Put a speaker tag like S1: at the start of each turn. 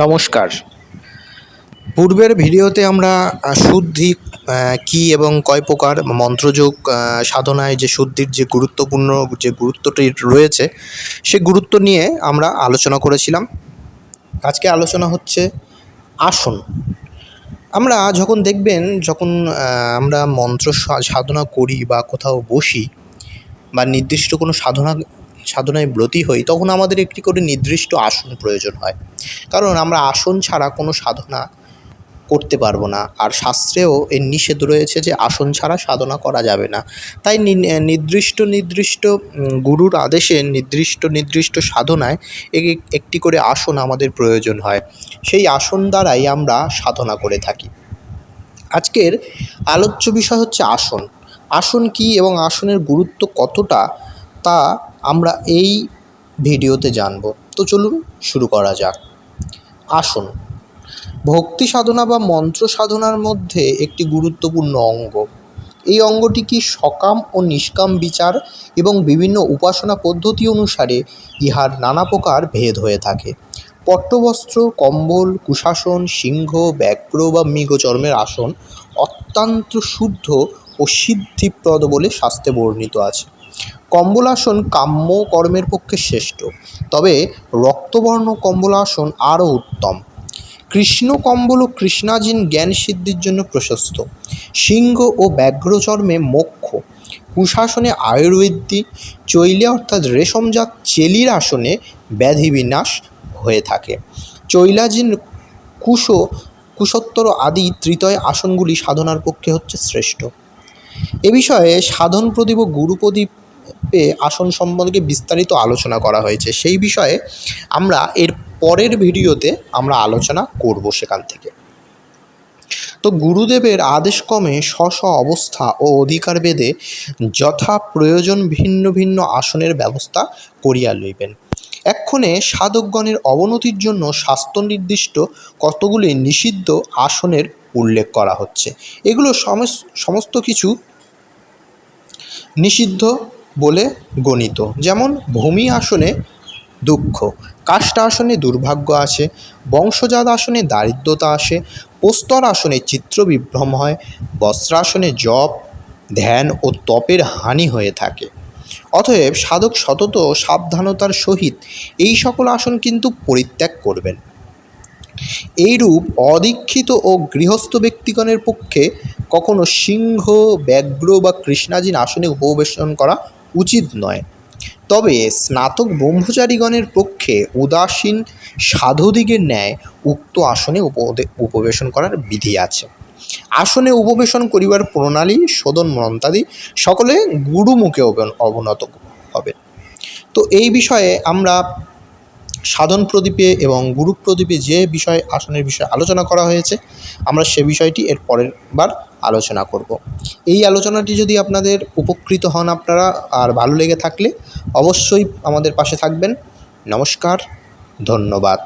S1: নমস্কার। পূর্বের ভিডিওতে আমরা শুদ্ধি কী এবং কয় প্রকার মন্ত্রযোগ সাধনায় যে শুদ্ধির যে গুরুত্বপূর্ণ যে গুরুত্বটি রয়েছে, সে গুরুত্ব নিয়ে আমরা আলোচনা করেছিলাম। আজকে আলোচনা হচ্ছে আসন। আমরা যখন দেখবেন, যখন আমরা মন্ত্র সাধনা করি বা কোথাও বসি বা নির্দিষ্ট কোনো সাধনা সাধনায় ব্রতী হই, তখন আমাদের একটি করে নির্দিষ্ট আসন প্রয়োজন হয়। কারণ আমরা আসন ছাড়া কোনো সাধনা করতে পারব না। আর শাস্ত্রেও এর নিষেধ রয়েছে যে আসন ছাড়া সাধনা করা যাবে না। তাই নির্দিষ্ট নির্দিষ্ট গুরুর আদেশে নির্দিষ্ট নির্দিষ্ট সাধনায় এক- একটি করে আসন আমাদের প্রয়োজন হয়। সেই আসন দ্বারাই আমরা সাধনা করে থাকি। আজকের আলোচ্য বিষয় হচ্ছে আসন। আসন কি এবং আসনের গুরুত্ব কতটা তা আমরা এই ভিডিওতে জানব। তো চলুন শুরু করা যাক। আসন। ভক্তি সাধনা বা মন্ত্র সাধনার মধ্যে একটি গুরুত্বপূর্ণ অঙ্গ। এই অঙ্গটি কি সকাম ও নিষ্কাম বিচার এবং বিভিন্ন উপাসনা পদ্ধতি অনুসারে ইহার নানা প্রকার ভেদ হয়ে থাকে? পট্টবস্ত্র, কম্বল, কুশাসন, সিংহ, ব্যাঘ্র বা মৃগচর্মের আসন অত্যন্ত শুদ্ধ ও সিদ্ধিপ্রদ বলে শাস্ত্রে বর্ণিত আছে। কম্বলাসন কাম্য কর্মের পক্ষে শ্রেষ্ঠ। তবে রক্তবর্ণ কম্বলাসন আরও উত্তম। কৃষ্ণ কম্বল ও কৃষ্ণাজিন জ্ঞান সিদ্ধির জন্য প্রশস্ত। সিংহ ও ব্যাঘ্রচর্মে মোক্ষ। কুশাসনে আয়ুর্বেদ্যি চৈলে অর্থাৎ রেশমজাত চেলির আসনে ব্যাধি বিনাশ হয়ে থাকে। চৈলাজিন কুশ কুশোত্তর আদি ত্রিতয় আসনগুলি সাধনার পক্ষে হচ্ছে শ্রেষ্ঠ। এ বিষয়ে সাধন প্রদীপ ও গুরু প্রদীপে আসন সম্পর্কে বিস্তারিত আলোচনা করা হয়েছে। সেই বিষয়ে আমরা এর পরের ভিডিওতে আমরা আলোচনা করব সেখান থেকে। তো গুরুদেবের আদেশক্রমে স্ব স্ব অবস্থা ও অধিকার বেদে যথা প্রয়োজন ভিন্ন ভিন্ন আসনের ব্যবস্থা করিয়া লইবেন। এক্ষণে সাধকগণের অবনতির জন্য স্বাস্থ্য নির্দিষ্ট কতগুলি নিষিদ্ধ আসনের উল্লেখ করা হচ্ছে। এগুলো সমস- সমস্ত কিছু নিষিদ্ধ বলে গণিত। যেমন, ভূমি আসনে দুঃখ, কাষ্ঠ আসনে দুর্ভাগ্য আসে, বংশজাত আসনে দারিদ্রতা আসে, প্রস্তর আসনে চিত্র বিভ্রম হয়, বস্ত্রাসনে জপ, ধ্যান ও তপের হানি হয়ে থাকে। অতএব সাধক সতত সাবধানতার সহিত এই সকল আসন কিন্তু পরিত্যাগ করবেন। এইরূপ অদীক্ষিত ও গৃহস্থ ব্যক্তিগণের পক্ষে কখনো সিংহ, ব্যাঘ্র বা কৃষ্ণাজিন আসনে উপবেশন করা উচিত নয়। তবে স্নাতক ব্রহ্মচারীগণের পক্ষে উদাসীন সাধুদিগের ন্যায় উক্ত আসনে উপবেশন করার বিধি আছে। আসনে উপবেশন করিবার প্রণালী, শোধন মন্ত্রাদি সকলে গুরুমুখে অব- অবনত হবে তো এই বিষয়ে আমরা সাধন প্রদীপে এবং গুরু প্রদীপে যে বিষয় আসনের বিষয়ে আলোচনা করা হয়েছে, আমরা সে বিষয়টি এর পরের বার আলোচনা করব। এই আলোচনাটি যদি আপনাদের উপকৃত হন আপনারা আর ভালো লেগে থাকলে অবশ্যই আমাদের পাশে থাকবেন। নমস্কার, ধন্যবাদ।